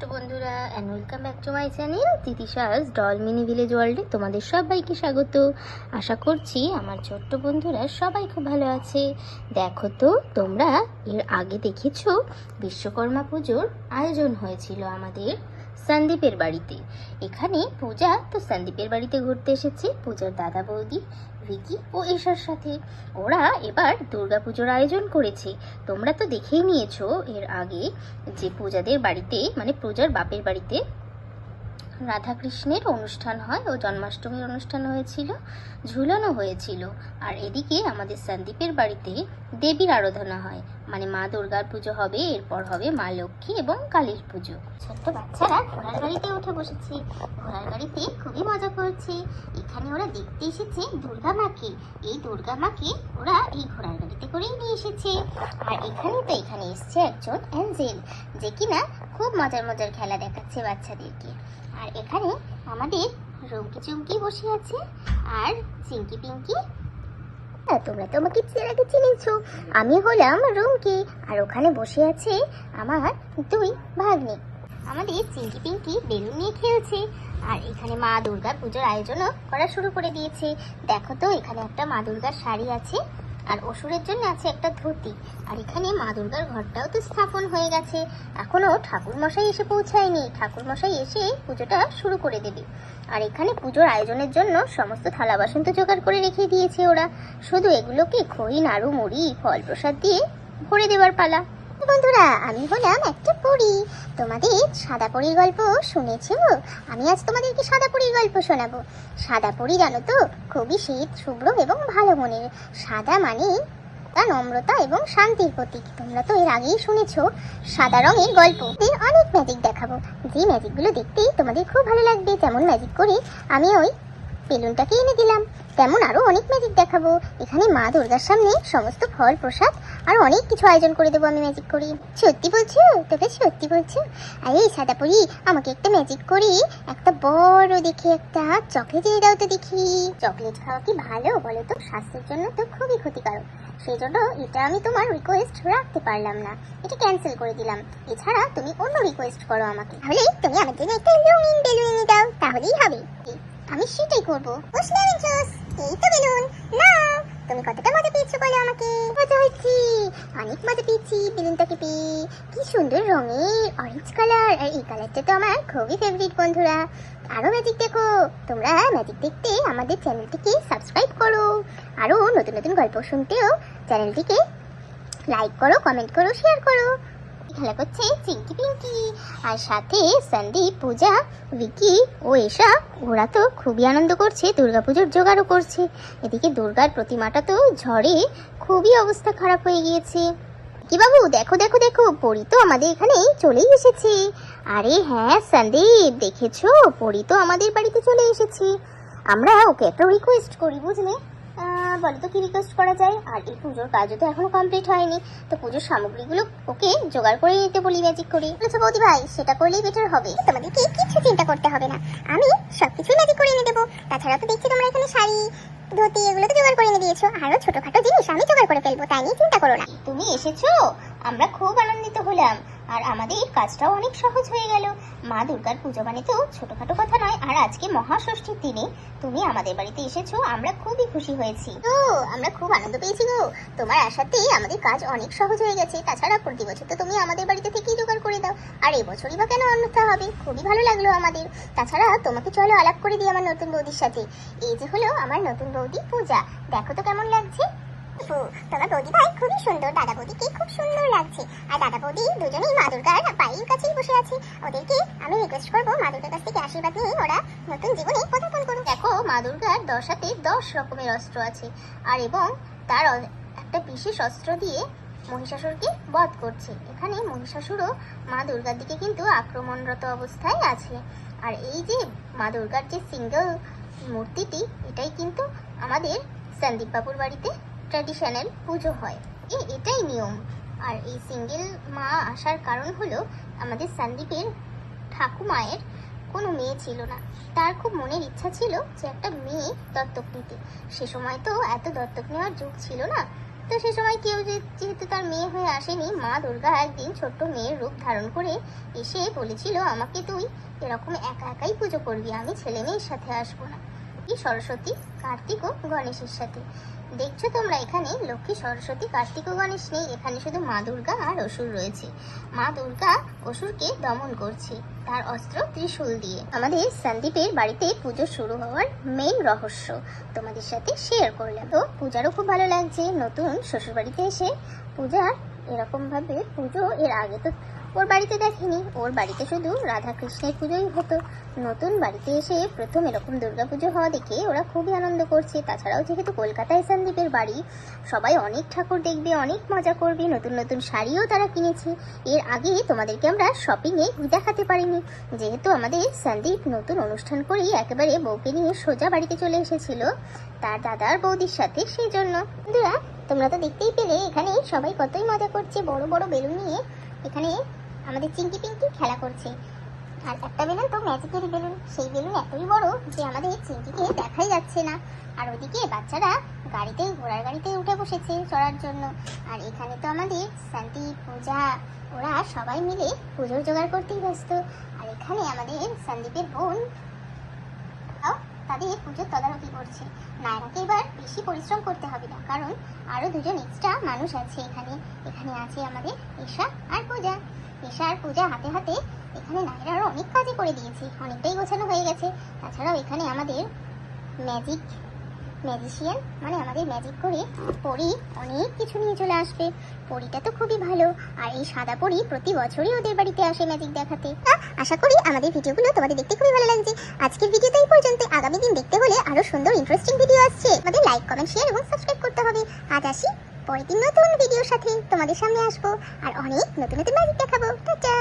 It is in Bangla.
বন্ধুরা and welcome back to my channel তিতিশাস doll mini village ওয়ার্ল্ডে তোমাদের সবাইকে স্বাগত। আশা করছি আমার ছোট্ট বন্ধুরা সবাই খুব ভালো আছে। দেখো তো, তোমরা এর আগে দেখেছ, বিশ্বকর্মা পুজোর আয়োজন হয়েছিল আমাদের সন্দীপের বাড়িতে। এখানে পূজা, তো সন্দীপের বাড়িতে ঘুরতে এসেছে। পূজার দাদা বৌদি ভিকি ও এশার সাথে। ওরা এবার দুর্গাপুজোর আয়োজন করেছে। তোমরা তো দেখেই নিয়েছো, এর আগে যে প্রজাদের বাড়িতে মানে প্রজার বাপের বাড়িতে রাধাকৃষ্ণের অনুষ্ঠান হয় ও জন্মাষ্টমীর অনুষ্ঠান হয়েছিল, ঝুলানো হয়েছিল। আর এদিকে আমাদের সন্দীপের বাড়িতে দেবীর আরাধনা হয়। মানে মা দুর্গার পুজো হবে, এরপর হবে মা লক্ষ্মী এবং কালীর পুজো। ছোট্ট বাচ্চারা ঘোড়ার গাড়িতে উঠে বসেছে। ঘোড়ার গাড়িতে খুবই মজা করছে। এখানে ওরা দেখতে এসেছে দুর্গা মাকে। এই দুর্গা মাকে ওরা এই ঘোড়ার গাড়িতে করেই নিয়ে এসেছে। আর এখানে তো এখানে এসছে একজন অ্যাঞ্জেল, যে কিনা খুব মজার মজার খেলা দেখাচ্ছে বাচ্চাদেরকে। আর এখানে আমাদের রুমকি চুমকি বসে আছে আর চিঙ্কি পিঙ্কি। তোমরা তো আমাকে চেয়ে আগে চিনেছো। আমি হলাম রুমকি আর ওখানে বসে আছে আমার দুই ভাগ্নে। আমাদের চিঙ্কি পিঙ্কি বেলুন নিয়ে খেলছে আর এখানে মা দুর্গার পুজোর আয়োজনও করা শুরু করে দিয়েছে। দেখো তো, এখানে একটা মা দুর্গার শাড়ি আছে। আর অসুরের জন্য আছে একটা ধুতি। আর এখানে মা দুর্গার ঘরটাও তো স্থাপন হয়ে গেছে। এখনও ঠাকুরমশাই এসে পৌঁছায়নি। ঠাকুরমশাই এসে পুজোটা শুরু করে দেবে। আর এখানে পুজোর আয়োজনের জন্য সমস্ত থালা বাসন তো জোগাড় করে রেখে দিয়েছে ওরা। শুধু এগুলোকে খই, নাড়ু, মুড়ি, ফল প্রসাদ দিয়ে ভরে দেবার পালা। বন্ধুরা, আমি হলাম একটা পরী। তোমাদের সাদা পরীর গল্প শুনেছো? আমি আজ তোমাদেরকে সাদা পরীর গল্প শোনাবো। সাদা পরী জানো তো, খুবই শীত, শুভ্র এবং ভালো মনের। সাদা মানে তা নম্রতা এবং শান্তির প্রতীক। তোমরা তো এর আগেই শুনেছো, সাদা রঙের গল্প। এর অনেক ম্যাজিক দেখাবো। যে ম্যাজিকগুলো দেখতেই তোমাদের খুব ভালো লাগবে। যেমন ম্যাজিক করে আমি ওই বেলুনটাকে এনে দিলাম। তেমন আরও অনেক ম্যাজিক দেখাবো। এখানে মা দুর্গার সামনে সমস্ত ফল, প্রসাদ আর অনেক কিছু আয়োজন করে দেবো আমি ম্যাজিক করি। সত্যি বলছো? তোকে সত্যি বলছো? আরে সাদা পরি, আমাকে একটা ম্যাজিক করি। একটা বড় দেখে, একটা চকলেট এনে দাও তো দেখি। চকলেট খাওয়া কি ভালো বলো তো? স্বাস্থ্যের জন্য তো খুবই ক্ষতিকারক। সেই জন্য এটা আমি তোমার রিকোয়েস্ট রাখতে পারলাম না। এটা ক্যান্সেল করে দিলাম। এছাড়া তুমি অন্য রিকোয়েস্ট করো আমাকে। তাহলে তুমি আমার জন্য একটা রঙিন বেলুন এনে দাও। তাহলেই হবে। আমি সেটাই করব। জোস এই তো তুমি কতটা মজা পেয়েছ আমাকে। অনেক কি সুন্দর রঙের অরেঞ্জ কালার আর এই কালারটা তো আমার খুবই বন্ধুরা। আরও ম্যাজিক দেখো। তোমরা দেখতে আমাদের চ্যানেলটিকে সাবস্ক্রাইব করো। আরও নতুন নতুন গল্প শুনতেও চ্যানেলটিকে লাইক করো কমেন্ট করো শেয়ার করো। খেলা করছে, চিঙ্কি পিঙ্কি। আর সাথে সন্দীপ, পূজা, ভিকি ও এসা ওরা তো খুবই আনন্দ করছে, দুর্গাপুজোর জোগাড়ও করছে। এদিকে দুর্গার প্রতিমাটা তো ঝড়ে খুবই অবস্থা খারাপ হয়ে গিয়েছে। কি বাবু, দেখো দেখো দেখো, পরি তো আমাদের এখানে চলেই এসেছে। আরে হ্যাঁ সন্দীপ, দেখেছ? পরি তো আমাদের বাড়িতে চলে এসেছে। আমরা ওকে একটা রিকোয়েস্ট করি, বুঝলে? বলো তো কি রিকোয়েস্ট করা যায়, আর এই পুজোর কাজও তো এখনও কমপ্লিট হয়নি। তো পুজোর সামগ্রীগুলো ওকে জোগাড় করে নিতে বলি ম্যাজিক করে। বলেছ, বৌদি ভাই, সেটা করলেই বেটার হবে। তোমাদেরকে কিছু চিন্তা করতে হবে না। আমি সবকিছু ম্যাজিক করে এনে দেবো। তাছাড়া তো দেখছি তোমরা এখানে শাড়ি, ধুতি, এগুলো তো জোগাড় করে এনে দিয়েছ। আরও ছোটখাটো জিনিস আমি জোগাড় করে ফেলব, তাই নিয়ে চিন্তা করো না। তুমি এসেছ? আমরা খুব আনন্দিত হলাম। আর আমাদের কাজটাও অনেক সহজ হয়ে গেল। মা দুর্গার পুজো মানে তো ছোটখাটো কথা নয়, আর আজকে মহাষষ্ঠীর দিনে তুমি আমাদের বাড়িতে এসেছ, আমরা খুবই খুশি হয়েছি। তো আমরা খুব আনন্দ পেয়েছি গো। তোমার আসাতে আমাদের কাজ অনেক সহজ হয়ে গেছে। তাছাড়া প্রতি বছর তো তুমি আমাদের বাড়িতে থেকেই জোগাড় করে দাও। আর এবছরই বা কেন অন্যথা হবে? খুবই ভালো লাগল আমাদের। তাছাড়া তোমাকে চলো আলাপ করে দিই আমার নতুন বৌদির সাথে। এই যে হলো আমার নতুন বৌদি পূজা। দেখো তো কেমন লাগছে। তোমার বৌদি ভাই খুবই সুন্দর, দাদা বৌদিকে খুব সুন্দর লাগছে। আর দাদা বৌদি দুজনেই মা দুর্গার পায়ের কাছেই বসে আছে। ওদেরকে আমি রিকোয়েস্ট করব মা দুর্গার কাছ থেকে আশীর্বাদ নিয়ে ওরা নতুন জীবনে পদার্পণ করুক। দেখো, মা দুর্গার দশ হাতে দশ রকমের অস্ত্র আছে। আর এবং তার একটা বিশেষ অস্ত্র দিয়ে মহিষাসুরকে বধ করছে। এখানে মহিষাসুরও মা দুর্গার দিকে কিন্তু আক্রমণরত অবস্থায় আছে। আর এই যে মা দুর্গার যে সিঙ্গেল মূর্তিটি, এটাই কিন্তু আমাদের সন্দীপ বাবুর বাড়িতে ট্র্যাডিশনাল পুজো হয়। এ, এটাই নিয়ম। আর এই সিঙ্গেল মা আসার কারণ হলো আমাদের সন্দীপের ঠাকুমায়ের কোনো মেয়ে ছিল না। তার খুব মনের ইচ্ছা ছিল যে একটা মেয়ে দত্তক নিতে। সে সময় তো এত দত্তক নেওয়ার যুগ ছিল না। তো সে সময় কেউ যে, যেহেতু তার মেয়ে হয়ে আসেনি, মা দুর্গা একদিন ছোট্ট মেয়ের রূপ ধারণ করে এসে বলেছিল, আমাকে তুই এরকম একা একাই পুজো করবি, আমি ছেলে মেয়ের সাথে আসব না। সরস্বতী, কার্তিক ও গণেশের সাথে। দেখছ তোমরা এখানে লক্ষ্মী, সরস্বতী, কার্তিক ও গণেশ নেই। এখানে শুধু মা দুর্গা আর অসুর রয়েছে। মা দুর্গা অসুরকে দমন করছে, তার অস্ত্র ত্রিশূল দিয়ে। আমাদের সন্দীপের বাড়িতে পুজো শুরু হওয়ার মেইন রহস্য তোমাদের সাথে শেয়ার করলাম। তো পূজারও খুব ভালো লাগছে। নতুন শ্বশুর বাড়িতে এসে পূজার এরকম ভাবে পুজো এর আগে তো ওর বাড়িতে দেখিনি। ওর বাড়িতে শুধু রাধা কৃষ্ণের পুজোই হতো। নতুন বাড়িতে এসে প্রথম এরকম দুর্গাপুজো হওয়া দেখে ওরা খুবই আনন্দ করছে। তাছাড়াও যেহেতু কলকাতায় সন্দীপের বাড়ি, সবাই অনেক ঠাকুর দেখবে, অনেক মজা করবে, নতুন নতুন শাড়িও তারা কিনেছে। এর আগে তোমাদেরকে আমরা শপিংয়ে দেখাতে পারিনি। যেহেতু আমাদের সন্দীপ নতুন অনুষ্ঠান করেই একেবারে বউকে নিয়ে সোজা বাড়িতে চলে এসেছিল, তার দাদার বৌদির সাথে সেই জন্য বন্ধুরা তোমরা তো দেখতেই পেলে, এখানে সবাই কতই মজা করছে। বড় বড় বেলুন নিয়ে এখানে আমাদের চিঙ্কি পিঙ্কি খেলা করছে। আর একটা বেলুন তো ম্যাজিকেরই বেলুন। সেই বেলুন এতই বড় যে আমাদের চিঙ্কিকে দেখাই যাচ্ছে না। আর ওদিকে বাচ্চারা গাড়িতে, ঘোড়ার গাড়িতে উঠে বসেছে চড়ার জন্য। আর এখানে তো আমাদের শান্তি, পূজা, ওরা সবাই মিলে পুজোর জোগাড় করতেই ব্যস্ত। আর এখানে আমাদের সন্দীপের বোন তাদের পুজোর তদারকি করছে। নায়রাকে এবার বেশি পরিশ্রম করতে হবে না, কারণ আরও দুজন এক্সট্রা মানুষ আছে এখানে। এখানে আছে আমাদের ঈশা আর পূজা। ঈশা আর পূজা হাতে হাতে এখানে নায়রারও অনেক কাজই করে দিয়েছে, অনেকটাই গোছানো হয়ে গেছে। তাছাড়াও এখানে আমাদের ম্যাজিক ম্যাজিশিয়ান মানে আমাদের ম্যাজিক করে পরি অনেক কিছু নিয়ে চলে আসবে। পরিটা তো খুবই ভালো। আর এই সাদা পরি প্রতি বছরই ওদের বাড়িতে আসে ম্যাজিক দেখাতে। আশা করি আমাদের ভিডিওগুলো তোমাদের দেখতে খুবই ভালো লাগছে। আজকের ভিডিওতে এই পর্যন্ত। আগামী দিন দেখতে হলে আরও সুন্দর ইন্টারেস্টিং ভিডিও আসছে। আমাদের লাইক কমেন্ট শেয়ার এবং সাবস্ক্রাইব করতে হবে। আজ আসি পরের দিন নতুন ভিডিওর সাথে। তোমাদের সামনে আসব। আর অনেক নতুন নতুন ম্যাজিক দেখাবো। টাটা!